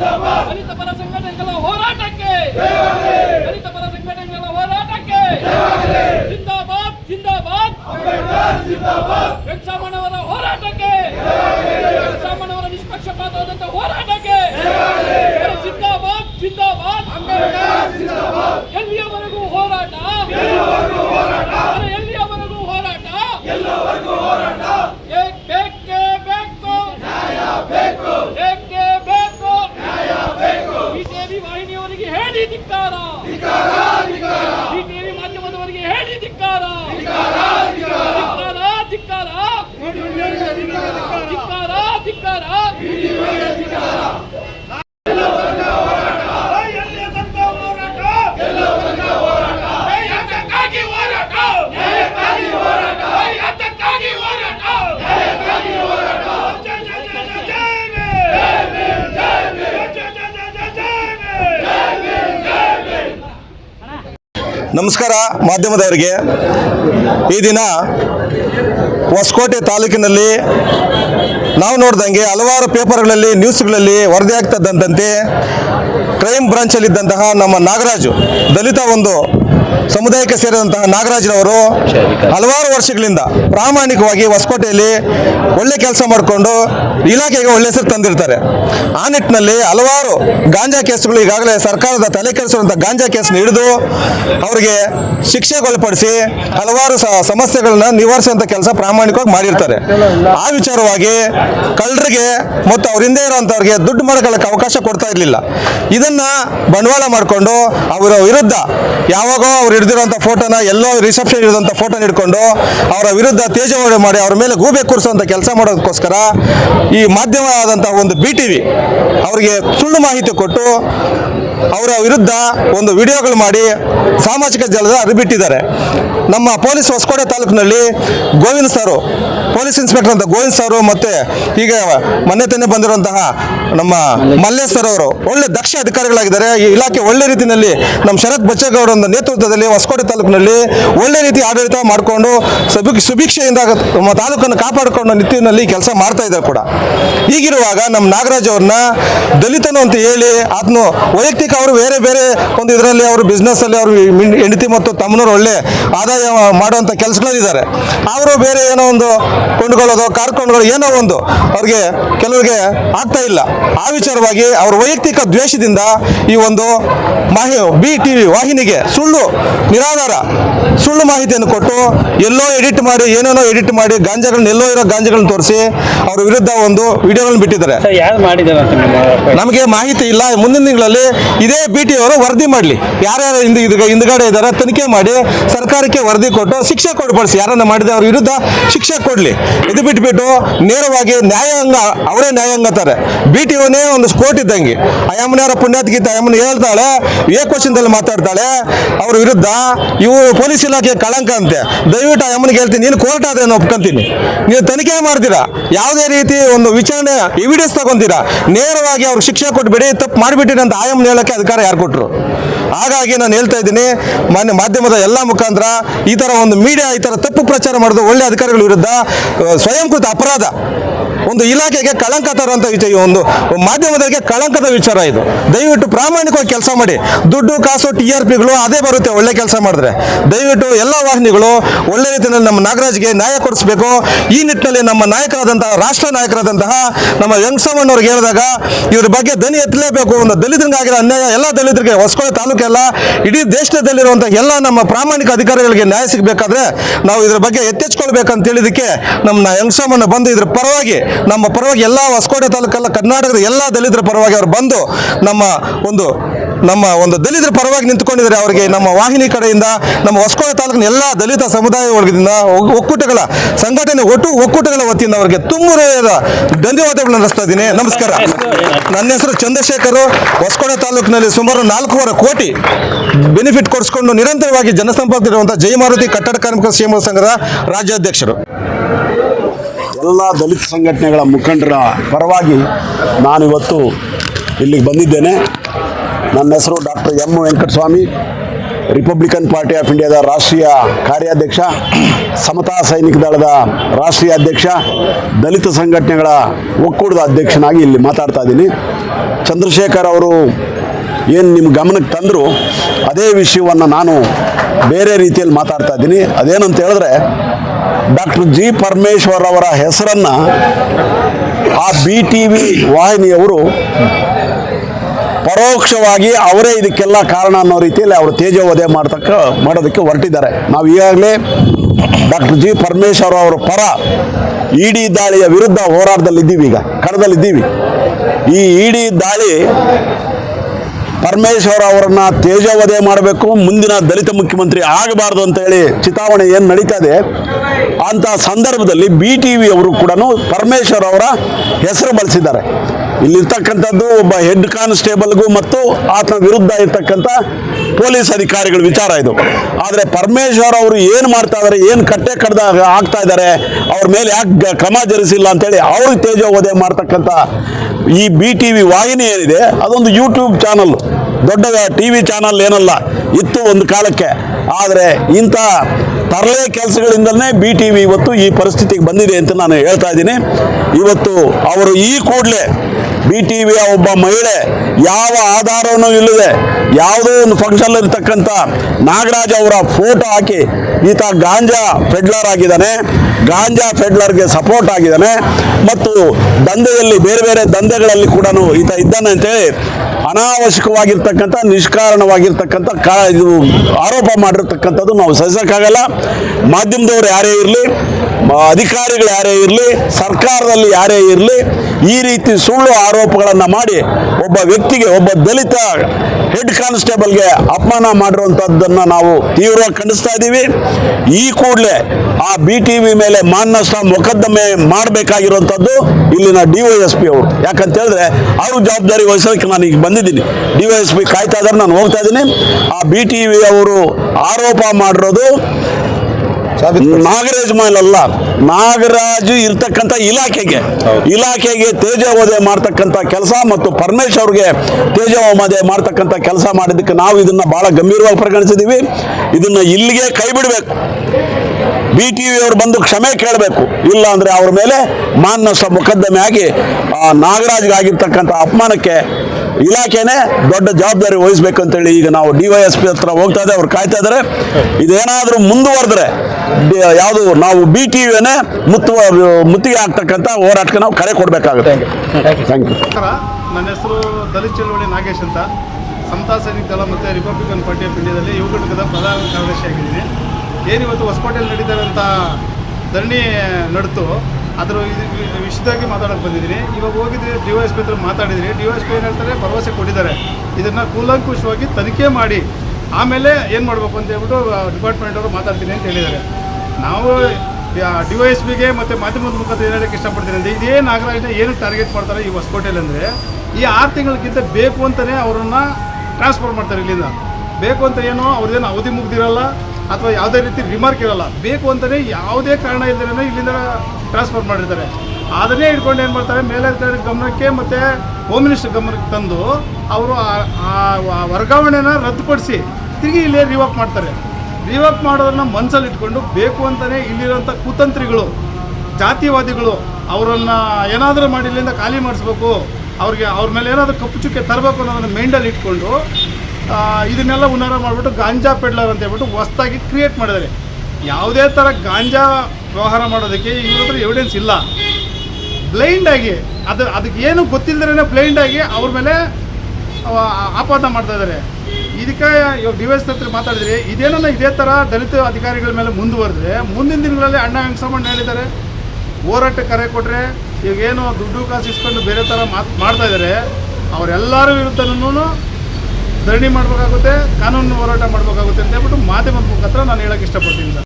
ದಲಿತ ಪರ ಸಂಘಟನೆಗಳ ಹೋರಾಟಕ್ಕೆ! ದಲಿತ ಪರ ಸಂಘಟನೆಗಳ ಹೋರಾಟಕ್ಕೆ! ಜಿಂದಾಬಾದ್ ಜಿಂದಾಬಾದ್! ವೆಂಕಟರಾಮಣ್ಣವರ ಹೋರಾಟಕ್ಕೆ ವೆಂಕಟರಾಮಣ್ಣವರ ನಿಷ್ಪಕ್ಷಪಾತವಾದಂತ ಹೋರಾಟಕ್ಕೆ ಜಿಂದಾಬಾದ್ ಜಿಂದಾಬಾದ್ ಎಲ್ಲಿಯವರೆಗೂ ಹೋರಾಟ ಅರೆ, ಎಲ್ಲಿಯವರೆಗೂ ಹೋರಾಟ ಏಕ್ ಬೇಕೇ ಬೇಕು ಏಕೆ ಬೇಕು ಬಿಜೆಪಿ ವಾಹಿನಿಯವರಿಗೆ ಹೇಳಿ ಧಿಕ್ಕಾರ ಬಿಜೆಪಿ ಮಾಧ್ಯಮದವರಿಗೆ ಹೇಳಿ ಧಿಕ್ಕಾರ ಧಿಕ್ಕಾರ ಧಿಕ್ಕಾರ ಧಿಕ್ಕಾರ ಧಿಕ್ಕಾರ ನಮಸ್ಕಾರ ಮಾಧ್ಯಮದವರಿಗೆ. ಈ ದಿನ ಹೊಸಕೋಟೆ ತಾಲೂಕಿನಲ್ಲಿ ನಾವು ನೋಡ್ದಂಗೆ ಹಲವಾರು ಪೇಪರ್ಗಳಲ್ಲಿ, ನ್ಯೂಸ್ಗಳಲ್ಲಿ ವರದಿ ಆಗ್ತದಂತೆ ಕ್ರೈಮ್ ಬ್ರಾಂಚಲ್ಲಿದ್ದಂತಹ ನಮ್ಮ ನಾಗರಾಜು, ದಲಿತ ಒಂದು ಸಮುದಾಯಕ್ಕೆ ಸೇರಿದಂತಹ ನಾಗರಾಜ್ರವರು ಹಲವಾರು ವರ್ಷಗಳಿಂದ ಪ್ರಾಮಾಣಿಕವಾಗಿ ಹೊಸಕೋಟೆಯಲ್ಲಿ ಒಳ್ಳೆ ಕೆಲಸ ಮಾಡಿಕೊಂಡು ಇಲಾಖೆಗೆ ಒಳ್ಳೆ ಹೆಸರು ತಂದಿರ್ತಾರೆ. ಆ ನಿಟ್ಟಿನಲ್ಲಿ ಹಲವಾರು ಗಾಂಜಾ ಕೇಸುಗಳು ಈಗಾಗಲೇ ಸರ್ಕಾರದ ತಲೆ ಕೆಡಿಸಿರುವಂಥ ಗಾಂಜಾ ಕೇಸ್ನ ಹಿಡಿದು ಅವರಿಗೆ ಶಿಕ್ಷೆಗೊಳಪಡಿಸಿ ಹಲವಾರು ಸಮಸ್ಯೆಗಳನ್ನ ನಿವಾರಿಸುವಂಥ ಕೆಲಸ ಪ್ರಾಮಾಣಿಕವಾಗಿ ಮಾಡಿರ್ತಾರೆ. ಆ ವಿಚಾರವಾಗಿ ಕಳ್ಳರಿಗೆ ಮತ್ತು ಅವ್ರ ಹಿಂದೆ ದುಡ್ಡು ಮಾಡ್ಕೊಳ್ಳೋಕೆ ಅವಕಾಶ ಕೊಡ್ತಾ ಇರಲಿಲ್ಲ. ಇದನ್ನ ಬಂಡವಾಳ ಮಾಡಿಕೊಂಡು ಅವರ ವಿರುದ್ಧ ಯಾವಾಗೋ ಅವ್ರು ಹಿಡಿದಿರುವಂಥ ಫೋಟೋನ, ಎಲ್ಲೋ ರಿಸೆಪ್ಷನ್ ಹಿಡಿದಂಥ ಫೋಟೋನ ಹಿಡ್ಕೊಂಡು ಅವರ ವಿರುದ್ಧ ತೇಜೋವಧೆ ಮಾಡಿ ಅವ್ರ ಮೇಲೆ ಗೂಬೆ ಕೂರಿಸುವಂಥ ಕೆಲಸ ಮಾಡೋದಕ್ಕೋಸ್ಕರ ಈ ಮಾಧ್ಯಮ ಆದಂಥ ಒಂದು ಬಿ ಟಿ ವಿ ಅವರಿಗೆ ಸುಳ್ಳು ಮಾಹಿತಿ ಕೊಟ್ಟು ಅವರ ವಿರುದ್ಧ ಒಂದು ವಿಡಿಯೋಗಳು ಮಾಡಿ ಸಾಮಾಜಿಕ ಜಾಲದ ಹರಿಬಿಟ್ಟಿದ್ದಾರೆ. ನಮ್ಮ ಪೊಲೀಸ್ ಹೊಸಕೋಟೆ ತಾಲೂಕಿನಲ್ಲಿ ಗೋವಿಂದ್ ಸಾರು, ಪೊಲೀಸ್ ಇನ್ಸ್ಪೆಕ್ಟರ್ ಅಂತ ಗೋವಿಂದ್ ಸಾರು ಮತ್ತೆ ಈಗ ಮೊನ್ನೆ ತಾನೆ ಬಂದಿರುವಂತಹ ನಮ್ಮ ಮಲ್ಲೇಶ್ ಸರ್ ಅವರು ಒಳ್ಳೆ ದಕ್ಷ ಅಧಿಕಾರಿಗಳಾಗಿದ್ದಾರೆ. ಈ ಇಲಾಖೆ ಒಳ್ಳೆ ರೀತಿಯಲ್ಲಿ ನಮ್ಮ ಶರತ್ ಬಚ್ಚೇಗೌಡ ಒಂದು ನೇತೃತ್ವದಲ್ಲಿ ಹೊಸಕೋಟೆ ತಾಲೂಕಿನಲ್ಲಿ ಒಳ್ಳೆ ರೀತಿ ಆಡಳಿತ ಮಾಡಿಕೊಂಡು ಸುಭಿ, ಸುಭಿಕ್ಷೆಯಿಂದ ನಮ್ಮ ತಾಲೂಕನ್ನು ಕಾಪಾಡಿಕೊಂಡ ನಿಟ್ಟಿನಲ್ಲಿ ಕೆಲಸ ಮಾಡ್ತಾ ಇದ್ದಾರೆ ಕೂಡ. ಹೀಗಿರುವಾಗ ನಮ್ಮ ನಾಗರಾಜ್ ಅವ್ರನ್ನ ದಲಿತನು ಅಂತ ಹೇಳಿ ಅದನ್ನು ವೈಯಕ್ತಿಕ ಅವರು ಬೇರೆ ಬೇರೆ ಒಂದು ಇದರಲ್ಲಿ ಅವರು ಬಿಸ್ನೆಸ್ ಅಲ್ಲಿ ಅವರು ಹೆಂಡತಿ ಮತ್ತು ತಮ್ಮನವರು ಒಳ್ಳೆ ಆದಾಯ ಮಾಡುವಂಥ ಕೆಲಸಗಳಿದ್ದಾರೆ ಅವರು ಬೇರೆ ಏನೋ ಒಂದು ಕೊಂಡುಕೊಳ್ಳೋದು ಕಾರ್ ಏನೋ ಒಂದು ಅವ್ರಿಗೆ ಕೆಲವರಿಗೆ ಆಗ್ತಾ ಇಲ್ಲ. ಆ ವಿಚಾರವಾಗಿ ಅವ್ರ ವೈಯಕ್ತಿಕ ದ್ವೇಷದಿಂದ ಈ ಒಂದು ಮಾಹಿ ಬಿ ಟಿ ವಿ ವಾಹಿನಿಗೆ ಸುಳ್ಳು ನಿರಾಧಾರ ಸುಳ್ಳು ಮಾಹಿತಿಯನ್ನು ಕೊಟ್ಟು ಎಲ್ಲೋ ಎಡಿಟ್ ಮಾಡಿ ಏನೇನೋ ಎಡಿಟ್ ಮಾಡಿ ಗಾಂಜಾಗಳನ್ನ ಎಲ್ಲೋ ಇರೋ ಗಾಂಜಾಗಳನ್ನ ತೋರಿಸಿ ಅವ್ರ ವಿರುದ್ಧ ಒಂದು ವಿಡಿಯೋಗಳನ್ನ ಬಿಟ್ಟಿದ್ದಾರೆ. ನಮಗೆ ಮಾಹಿತಿ ಇಲ್ಲ. ಮುಂದಿನ ತಿಂಗಳಲ್ಲಿ ಇದೇ ಬಿ ಟಿ ಅವರು ವರದಿ ಮಾಡಲಿ. ಯಾರ್ಯಾರು ಹಿಂದ್ ಹಿಂದ್ಗಡೆ ಇದ್ದಾರೆ ತನಿಖೆ ಮಾಡಿ ಸರ್ಕಾರಕ್ಕೆ ವರದಿ ಕೊಟ್ಟು ಶಿಕ್ಷೆ ಕೊಡ್ಬಡಿಸಿ ಯಾರನ್ನ ಮಾಡಿದ ಅವ್ರ ವಿರುದ್ಧ ಶಿಕ್ಷೆ ಕೊಡ್ಲಿ. ಇದು ಬಿಟ್ಬಿಟ್ಟು ನೇರವಾಗಿ ನ್ಯಾಯಾಂಗ, ಅವರೇ ನ್ಯಾಯಾಂಗ ಅಂತಾರೆ ಬಿ ಟಿ ಒನೇ ಒಂದು ಕೋರ್ಟ್ ಇದ್ದಂಗೆ. ಅಯ್ಯಮ್ಮನವರ ಪುಣ್ಯಾತ್ಗೀತ ಅಯ್ಯಮ್ಮನ ಹೇಳ್ತಾಳೆ ಏಕವಚನದಲ್ಲಿ ಮಾತಾಡ್ತಾಳೆ, ಅವ್ರ ವಿರುದ್ಧ ಇವು ಪೊಲೀಸ್ ಇಲಾಖೆ ಕಳಂಕ ಅಂತೆ. ದಯವಿಟ್ಟು ಅಯ್ಯಮ್ಮನಿಗೆ ಹೇಳ್ತೀನಿ, ನೀನು ಕೋರ್ಟ್ ಆದ್ರೆ ಒಪ್ಕೊಂತೀನಿ. ನೀವು ತನಿಖೆ ಮಾಡ್ತೀರಾ? ಯಾವುದೇ ರೀತಿ ಒಂದು ವಿಚಾರಣೆ ಎವಿಡೆನ್ಸ್ ತಗೊಂತೀರಾ? ನೇರವಾಗಿ ಅವ್ರಿಗೆ ಶಿಕ್ಷೆ ಕೊಟ್ಬಿಡಿ, ತಪ್ಪು ಮಾಡಿಬಿಟ್ಟಿರಿ ಅಂತ ಆಯಮ್ಮನ ಹೇಳೋಕ್ಕೆ ಅಧಿಕಾರ ಯಾರು ಕೊಟ್ಟರು ಹಾಗಾಗಿ ನಾನು ಹೇಳ್ತಾ ಇದ್ದೀನಿ, ಮಾನ್ಯ ಮಾಧ್ಯಮದ ಎಲ್ಲ ಮುಖಾಂತರ ಈ ಥರ ಒಂದು ಮೀಡಿಯಾ ಈ ಥರ ತಪ್ಪು ಪ್ರಚಾರ ಮಾಡಿದ ಒಳ್ಳೆ ಅಧಿಕಾರಿಗಳ ವಿರುದ್ಧ ಸ್ವಯಂಕೃತ ಅಪರಾಧ, ಒಂದು ಇಲಾಖೆಗೆ ಕಳಂಕ ತರುವಂಥ ವಿಚಾರ ಒಂದು ಮಾಧ್ಯಮದವರಿಗೆ ಕಳಂಕದ ವಿಚಾರ ಇದು. ದಯವಿಟ್ಟು ಪ್ರಾಮಾಣಿಕವಾಗಿ ಕೆಲಸ ಮಾಡಿ. ದುಡ್ಡು, ಕಾಸು, ಟಿ ಆರ್ ಪಿಗಳು ಅದೇ ಬರುತ್ತೆ, ಒಳ್ಳೆ ಕೆಲಸ ಮಾಡಿದ್ರೆ. ದಯವಿಟ್ಟು ಎಲ್ಲ ವಾಹಿನಿಗಳು ಒಳ್ಳೆ ರೀತಿಯಲ್ಲಿ ನಮ್ಮ ನಾಗರಾಜ್ಗೆ ನ್ಯಾಯ ಕೊಡಿಸಬೇಕು. ಈ ನಿಟ್ಟಿನಲ್ಲಿ ನಮ್ಮ ನಾಯಕರಾದಂತಹ, ರಾಷ್ಟ್ರ ನಾಯಕರಾದಂತಹ ನಮ್ಮ ಯಂಗ್ಸಮ್ಮನವ್ರಿಗೆ ಹೇಳಿದಾಗ, ಇವ್ರ ಬಗ್ಗೆ ದನಿ ಎತ್ತಲೇಬೇಕು ಒಂದು ದಲಿತರಿಗಾಗಿರೋ ಅನ್ಯಾಯ ಎಲ್ಲ ದಲಿತರಿಗೆ ಹೊಸಕೋಟೆ ತಾಲೂಕೆಲ್ಲ ಇಡೀ ದೇಶದಲ್ಲಿರುವಂಥ ಎಲ್ಲ ನಮ್ಮ ಪ್ರಾಮಾಣಿಕ ಅಧಿಕಾರಿಗಳಿಗೆ ನ್ಯಾಯ ಸಿಗಬೇಕಾದ್ರೆ ನಾವು ಇದ್ರ ಬಗ್ಗೆ ಎತ್ತೆಚ್ಕೊಳ್ಬೇಕಂತ ಹೇಳಿದಕ್ಕೆ ನಮ್ಮ ಯಂಗ್ಸಮ್ಮನ ಬಂದು ಇದ್ರ ಪರವಾಗಿ, ನಮ್ಮ ಪರವಾಗಿ ಎಲ್ಲ ಹೊಸಕೋಟೆ ತಾಲೂಕಲ್ಲ, ಕರ್ನಾಟಕದ ಎಲ್ಲ ದಲಿತರ ಪರವಾಗಿ ಅವ್ರು ಬಂದು ನಮ್ಮ ಒಂದು ನಮ್ಮ ಒಂದು ದಲಿತರ ಪರವಾಗಿ ನಿಂತುಕೊಂಡಿದ್ದಾರೆ ಅವರಿಗೆ. ನಮ್ಮ ವಾಹಿನಿ ಕಡೆಯಿಂದ, ನಮ್ಮ ಹೊಸಕೋಟೆ ತಾಲೂಕಿನ ಎಲ್ಲ ದಲಿತ ಸಮುದಾಯ ವರ್ಗದಿಂದ ಒಕ್ಕೂಟಗಳ ಸಂಘಟನೆ, ಒಟ್ಟು ಒಕ್ಕೂಟಗಳ ವತಿಯಿಂದ ಅವರಿಗೆ ತುಂಬ ಧನ್ಯವಾದಗಳನ್ನು ನಡೆಸ್ತಾ ಇದ್ದೀನಿ. ನಮಸ್ಕಾರ. ನನ್ನ ಹೆಸರು ಚಂದ್ರಶೇಖರ್. ಹೊಸಕೋಟೆ ತಾಲೂಕಿನಲ್ಲಿ ಸುಮಾರು ನಾಲ್ಕೂವರೆ ಕೋಟಿ ಬೆನಿಫಿಟ್ ಕೊಡಿಸ್ಕೊಂಡು ನಿರಂತರವಾಗಿ ಜನಸಂಪರ್ಕ ಜೈ ಜಯಮಾರುತಿ ಕಟ್ಟಡ ಕಾರ್ಮಿಕ ಕ್ಷೇಮ ಸಂಘದ ರಾಜ್ಯಾಧ್ಯಕ್ಷರು. ಎಲ್ಲ ದಲಿತ ಸಂಘಟನೆಗಳ ಮುಖಂಡರ ಪರವಾಗಿ ನಾನಿವತ್ತು ಇಲ್ಲಿಗೆ ಬಂದಿದ್ದೇನೆ. ನನ್ನ ಹೆಸರು doctor M Venkataswamy republican party of ಇಂಡಿಯಾದ ರಾಷ್ಟ್ರೀಯ ಕಾರ್ಯಾಧ್ಯಕ್ಷ, ಸಮತಾ ಸೈನಿಕ ದಳದ ರಾಷ್ಟ್ರೀಯ ಅಧ್ಯಕ್ಷ, ದಲಿತ ಸಂಘಟನೆಗಳ ಒಕ್ಕೂಟದ ಅಧ್ಯಕ್ಷನಾಗಿ ಇಲ್ಲಿ ಮಾತಾಡ್ತಾ ಇದ್ದೀನಿ. ಚಂದ್ರಶೇಖರ್ ಅವರು ಏನು ನಿಮ್ಮ ಗಮನಕ್ಕೆ ತಂದರು, ಅದೇ ವಿಷಯವನ್ನು ನಾನು ಬೇರೆ ರೀತಿಯಲ್ಲಿ ಮಾತಾಡ್ತಾ ಇದ್ದೀನಿ. ಅದೇನಂತ ಹೇಳಿದ್ರೆ, ಡಾಕ್ಟರ್ ಜಿ ಪರಮೇಶ್ವರ್ ಅವರ ಹೆಸರನ್ನು ಆ ಬಿ ಟಿ ವಿ ವಾಹಿನಿಯವರು ಪರೋಕ್ಷವಾಗಿ ಅವರೇ ಇದಕ್ಕೆಲ್ಲ ಕಾರಣ ಅನ್ನೋ ರೀತಿಯಲ್ಲಿ ಅವರು ತೇಜೋವಧೆ ಮಾಡ್ತಕ್ಕ, ಮಾಡೋದಕ್ಕೆ ಹೊರಟಿದ್ದಾರೆ. ನಾವು ಈಗಾಗಲೇ ಡಾಕ್ಟರ್ ಜಿ ಪರಮೇಶ್ವರ ಅವರ ಪರ ಇಡಿ ದಾಳಿಯ ವಿರುದ್ಧ ಹೋರಾಟದಲ್ಲಿದ್ದೀವಿ ಈಗ, ಕಣದಲ್ಲಿದ್ದೀವಿ. ಈ ಇಡಿ ದಾಳಿ ಪರಮೇಶ್ವರ ಅವರನ್ನ ತೇಜೋವಧೆ ಮಾಡಬೇಕು, ಮುಂದಿನ ದಲಿತ ಮುಖ್ಯಮಂತ್ರಿ ಆಗಬಾರ್ದು ಅಂತ ಹೇಳಿ ಚಿತಾವಣೆ ಏನು ಇದೆ, ಅಂತ ಸಂದರ್ಭದಲ್ಲಿ ಬಿ ಟಿ ವಿ ಅವರು ಕೂಡ ಪರಮೇಶ್ವರ್ ಅವರ ಹೆಸರು ಬಳಸಿದ್ದಾರೆ ಇಲ್ಲಿರ್ತಕ್ಕಂಥದ್ದು ಒಬ್ಬ ಹೆಡ್ ಕಾನ್ಸ್ಟೇಬಲ್ಗೂ ಮತ್ತು ಆತನ ವಿರುದ್ಧ ಇರ್ತಕ್ಕಂಥ ಪೊಲೀಸ್ ಅಧಿಕಾರಿಗಳ ವಿಚಾರ ಇದು. ಆದರೆ ಪರಮೇಶ್ವರ್ ಅವರು ಏನು ಮಾಡ್ತಾ ಇದ್ದಾರೆ ಏನು ಕಟ್ಟೆ ಕಡ್ದ ಆಗ್ತಾ ಇದ್ದಾರೆ ಅವ್ರ ಮೇಲೆ ಯಾಕೆ ಕ್ರಮ ಜರಿಸಿಲ್ಲ ಅಂತೇಳಿ ಅವ್ರಿಗೆ ತೇಜೋವಧೆ ಮಾಡ್ತಕ್ಕಂಥ ಈ ಬಿ ಟಿ ವಿ ವಾಹಿನಿ ಏನಿದೆ, ಅದೊಂದು ಯೂಟ್ಯೂಬ್ ಚಾನಲ್ ದೊಡ್ಡ ಟಿ ವಿ ಚಾನಲ್ ಏನಲ್ಲ, ಇತ್ತು ಒಂದು ಕಾಲಕ್ಕೆ. ಆದರೆ ಇಂಥ ತರಲೆ ಕೆಲಸಗಳಿಂದಲೇ ಬಿ ಟಿ ವಿ ಇವತ್ತು ಈ ಪರಿಸ್ಥಿತಿಗೆ ಬಂದಿದೆ ಅಂತ ನಾನು ಹೇಳ್ತಾ ಇದ್ದೀನಿ. ಇವತ್ತು ಅವರು ಈ ಕೂಡಲೇ ಬಿ ಟಿ ವಿಯ ಒಬ್ಬ ಮಹಿಳೆ ಯಾವ ಆಧಾರವೂ ಇಲ್ಲದೆ ಯಾವುದೋ ಒಂದು ಫಂಕ್ಷನ್ ಇರ್ತಕ್ಕಂಥ ನಾಗರಾಜ್ ಅವರ ಫೋಟೋ ಹಾಕಿ ಈತ ಗಾಂಜಾ ಫೆಡ್ಲರ್ ಆಗಿದ್ದಾನೆ. ಗಾಂಜಾ ಫೆಡ್ಲರ್ಗೆ ಸಪೋರ್ಟ್ ಆಗಿದ್ದಾನೆ. ಮತ್ತು ದಂಧೆಯಲ್ಲಿ ಬೇರೆ ಬೇರೆ ದಂಧೆಗಳಲ್ಲಿ ಕೂಡ ಈತ ಇದ್ದಾನೆ ಅಂತೇಳಿ ಅನಾವಶ್ಯಕವಾಗಿರ್ತಕ್ಕಂಥ, ನಿಷ್ಕಾರಣವಾಗಿರ್ತಕ್ಕಂಥ ಕಾ, ಇದು ಆರೋಪ ಮಾಡಿರ್ತಕ್ಕಂಥದ್ದು ನಾವು ಸಹಿಸೋಕ್ಕಾಗಲ್ಲ. ಮಾಧ್ಯಮದವ್ರು ಯಾರೇ ಇರಲಿ ಅಧಿಕಾರಿಗಳು ಯಾರೇ ಇರಲಿ, ಸರ್ಕಾರದಲ್ಲಿ ಯಾರೇ ಇರಲಿ ಈ ರೀತಿ ಸುಳ್ಳು ಆರೋಪಗಳನ್ನು ಮಾಡಿ ಒಬ್ಬ ವ್ಯಕ್ತಿಗೆ, ಒಬ್ಬ ದಲಿತ ಹೆಡ್ ಕಾನ್ಸ್ಟೇಬಲ್ಗೆ ಅಪಮಾನ ಮಾಡಿರುವಂಥದ್ದನ್ನು ನಾವು ತೀವ್ರವಾಗಿ ಖಂಡಿಸ್ತಾ ಇದ್ದೀವಿ. ಈ ಕೂಡಲೇ ಆ ಬಿ ಟಿ ವಿ ಮೇಲೆ ಮಾನನಷ್ಟ ಮೊಕದ್ದಮೆ ಮಾಡಬೇಕಾಗಿರುವಂಥದ್ದು ಇಲ್ಲಿನ ಡಿ ವೈ ಎಸ್ ಪಿ ಅವರು. ಯಾಕಂತ ಹೇಳಿದ್ರೆ ಅವರು ಜವಾಬ್ದಾರಿ ವಹಿಸೋದಕ್ಕೆ ನಾನು ಈಗ ಬಂದಿದ್ದೀನಿ. ಡಿ ವೈ ಎಸ್ ಪಿ ಕಾಯ್ತಾ ಇದ್ದಾರೆ, ನಾನು ಹೋಗ್ತಾ ಇದ್ದೀನಿ. ಆ ಬಿ ಟಿ ವಿ ಅವರು ಆರೋಪ ಮಾಡಿರೋದು ನಾಗರಾಜ್ ಮೇಲೆ ಅಲ್ಲ, ನಾಗರಾಜು ಇರ್ತಕ್ಕಂಥ ಇಲಾಖೆಗೆ ಇಲಾಖೆಗೆ ತೇಜವೋದಯ ಮಾಡ್ತಕ್ಕಂಥ ಕೆಲಸ ಮತ್ತು ಪರಮೇಶ್ ಅವ್ರಿಗೆ ತೇಜವೋದಯ ಮಾಡ್ತಕ್ಕಂಥ ಕೆಲಸ ಮಾಡಿದ್ದಕ್ಕೆ ನಾವು ಇದನ್ನ ಬಹಳ ಗಂಭೀರವಾಗಿ ಪರಿಗಣಿಸಿದ್ದೀವಿ ಇದನ್ನ ಇಲ್ಲಿಗೆ ಕೈ ಬಿಡಬೇಕು. ಬಿ ಟಿ ವಿ ಅವರು ಬಂದು ಕ್ಷಮೆ ಕೇಳಬೇಕು. ಇಲ್ಲ ಅಂದ್ರೆ ಅವ್ರ ಮೇಲೆ ಮಾನಸ ಮೊಕದ್ದಮೆ ಆಗಿ, ಆ, ನಾಗರಾಜ್ಗೆ ಆಗಿರ್ತಕ್ಕಂಥ ಅಪಮಾನಕ್ಕೆ ಇಲಾಖೆನೇ ದೊಡ್ಡ ಜವಾಬ್ದಾರಿ ವಹಿಸ್ಬೇಕು ಅಂತೇಳಿ ಈಗ ನಾವು ಡಿ ವೈ ಎಸ್ ಪಿ ಹತ್ರ ಹೋಗ್ತಾ ಇದೆ ಅವ್ರು ಕಾಯ್ತಾ ಇದ್ದಾರೆ. ಇದೇನಾದರೂ ಮುಂದುವರೆದ್ರೆ ಯಾವುದು ನಾವು ಬಿ ಟಿ ವಿನೇ ಮುತ್ತುವ ಮುತ್ತಿಗೆ ಆಗ್ತಕ್ಕಂಥ ಹೋರಾಟಕ್ಕೆ ನಾವು ಕರೆ ಕೊಡಬೇಕಾಗುತ್ತೆ. ಥ್ಯಾಂಕ್ ಯು ನನ್ನ ಹೆಸರು ದಲಿತ ಚಳವಳಿ ನಾಗೇಶ್ ಅಂತ. ಸಮತಾ ಸೈನಿಕ ದಳ ಮತ್ತು ರಿಪಬ್ಲಿಕನ್ ಪಾರ್ಟಿ ಆಫ್ ಇಂಡಿಯಾದಲ್ಲಿ ಯುವ ಘಟಕದ ಪ್ರಧಾನ ಕಾರ್ಯದರ್ಶಿ ಆಗಿದ್ದೀನಿ. ಏನಿವತ್ತು ಹೊಸಕೋಟೆಯಲ್ಲಿ ನಡೀತಾರಂಥ ಧರಣಿ ನಡೆತು ಅದರ ವಿಷಯದಾಗಿ ಮಾತಾಡೋಕೆ ಬಂದಿದ್ದೀನಿ. ಇವಾಗ ಹೋಗಿದ್ರೆ ಡಿ ವೈ ಎಸ್ ಪಿ ಹತ್ರ ಮಾತಾಡಿದ್ದೀನಿ. ಡಿ ವೈ ಎಸ್ ಪಿ ಏನು ಹೇಳ್ತಾರೆ ಭರವಸೆ ಕೊಟ್ಟಿದ್ದಾರೆ. ಇದನ್ನು ಕೂಲಂಕುಷವಾಗಿ ತನಿಖೆ ಮಾಡಿ ಆಮೇಲೆ ಏನು ಮಾಡಬೇಕು ಅಂತ ಹೇಳ್ಬಿಟ್ಟು ಡಿಪಾರ್ಟ್ಮೆಂಟ್ ಅವರು ಮಾತಾಡ್ತೀನಿ ಅಂತ ಹೇಳಿದ್ದಾರೆ. ನಾವು ಡಿ ವೈ ಎಸ್ ಪಿಗೆ ಮತ್ತು ಮಾಧ್ಯಮದ ಮುಖಾಂತರ ಹೇಳೋಕ್ಕೆ ಇಷ್ಟಪಡ್ತೀನಿ. ಅಂದರೆ ಇದೇ ನಾಗರಾಜ್ನ ಏನು ಟಾರ್ಗೆಟ್ ಮಾಡ್ತಾರೆ ಈ ಹೊಸಕೋಟೆಯಲ್ಲಿ ಅಂದರೆ, ಈ ಆರು ತಿಂಗಳಿಗಿಂತ ಬೇಕು ಅಂತಲೇ ಅವರನ್ನು ಟ್ರಾನ್ಸ್ಫರ್ ಮಾಡ್ತಾರೆ ಇಲ್ಲಿಂದ. ಬೇಕು ಅಂತ ಏನೋ, ಅವ್ರದ್ದೇನು ಅವಧಿ ಮುಗ್ದಿರಲ್ಲ, ಅಥವಾ ಯಾವುದೇ ರೀತಿ ರಿಮಾರ್ಕ್ ಇರಲ್ಲ. ಬೇಕು ಅಂತಲೇ ಯಾವುದೇ ಕಾರಣ ಇಲ್ಲದೇ ಇಲ್ಲಿಂದ ಟ್ರಾನ್ಸ್ಫರ್ ಮಾಡಿರ್ತಾರೆ. ಅದನ್ನೇ ಇಟ್ಕೊಂಡು ಏನು ಮಾಡ್ತಾರೆ ಮೇಲಧಿಕಾರಿ ಗಮನಕ್ಕೆ ಮತ್ತು ಹೋಮ್ ಮಿನಿಸ್ಟರ್ ಗಮನಕ್ಕೆ ತಂದು, ಅವರು ಆ- ವರ್ಗಾವಣೆನ ರದ್ದುಪಡಿಸಿ ತಿರುಗಿ ಇಲ್ಲೇ ರಿವಾಕ್ ಮಾಡ್ತಾರೆ. ರಿವಾಕ್ ಮಾಡೋದನ್ನ ಮನಸ್ಸಲ್ಲಿ ಇಟ್ಕೊಂಡು ಬೇಕು ಅಂತಲೇ ಇಲ್ಲಿರೋಂಥ ಕುತಂತ್ರಿಗಳು, ಜಾತಿವಾದಿಗಳು, ಅವರನ್ನು ಏನಾದರೂ ಮಾಡಿ ಇಲ್ಲಿಂದ ಖಾಲಿ ಮಾಡಿಸ್ಬೇಕು, ಅವ್ರಿಗೆ ಅವ್ರ ಮೇಲೆ ಏನಾದರೂ ಕಪ್ಪು ಚುಕ್ಕೆ ತರಬೇಕು ಅನ್ನೋದನ್ನು ಮೈಂಡಲ್ಲಿ ಇಟ್ಕೊಂಡು ಇದನ್ನೆಲ್ಲ ಉನ್ನಾರ ಮಾಡಿಬಿಟ್ಟು ಗಾಂಜಾ ಪೆಡ್ಲರ್ ಅಂತ ಹೇಳ್ಬಿಟ್ಟು ಹೊಸ್ದಾಗಿ ಕ್ರಿಯೇಟ್ ಮಾಡಿದ್ದಾರೆ. ಯಾವುದೇ ಥರ ಗಾಂಜಾ ವ್ಯವಹಾರ ಮಾಡೋದಕ್ಕೆ ಇವ್ರ ಎವಿಡೆನ್ಸ್ ಇಲ್ಲ. ಬ್ಲೈಂಡಾಗಿ ಅದು, ಅದಕ್ಕೆ ಏನು ಗೊತ್ತಿಲ್ಲದೇ ಬ್ಲೈಂಡಾಗಿ ಅವ್ರ ಮೇಲೆ ಆಪಾದ ಆಪಾದನೆ ಮಾಡ್ತಾ ಇದ್ದಾರೆ. ಇದಕ್ಕೆ ಇವಾಗ ಡಿ ಎಸ್ ಹತ್ರ ಮಾತಾಡಿದ್ರಿ, ಇದೇನನ್ನ ಇದೇ ಥರ ದಲಿತ ಅಧಿಕಾರಿಗಳ ಮೇಲೆ ಮುಂದುವರೆದ್ರೆ ಮುಂದಿನ ದಿನಗಳಲ್ಲಿ ಅಣ್ಣ ವೆಂಕಟರಮಣ್ಣ ಹೇಳಿದ್ದಾರೆ, ಹೋರಾಟ ಕರೆ ಕೊಟ್ಟರೆ ಇವಾಗೇನು ದುಡ್ಡು ಕಾಸು ಇಸ್ಕೊಂಡು ಬೇರೆ ಥರ ಮಾತು ಮಾಡ್ತಾ ಇದ್ದಾರೆ ಅವರೆಲ್ಲರ ವಿರುದ್ಧನೂ ಧರಣಿ ಮಾಡಬೇಕಾಗುತ್ತೆ, ಕಾನೂನು ಹೋರಾಟ ಮಾಡಬೇಕಾಗುತ್ತೆ ಅಂತ ಹೇಳ್ಬಿಟ್ಟು ಮಾಧ್ಯಮದ ಮುಖಾಂತರ ನಾನು ಹೇಳೋಕ್ಕೆ ಇಷ್ಟಪಡ್ತೀನಿ ಸರ್.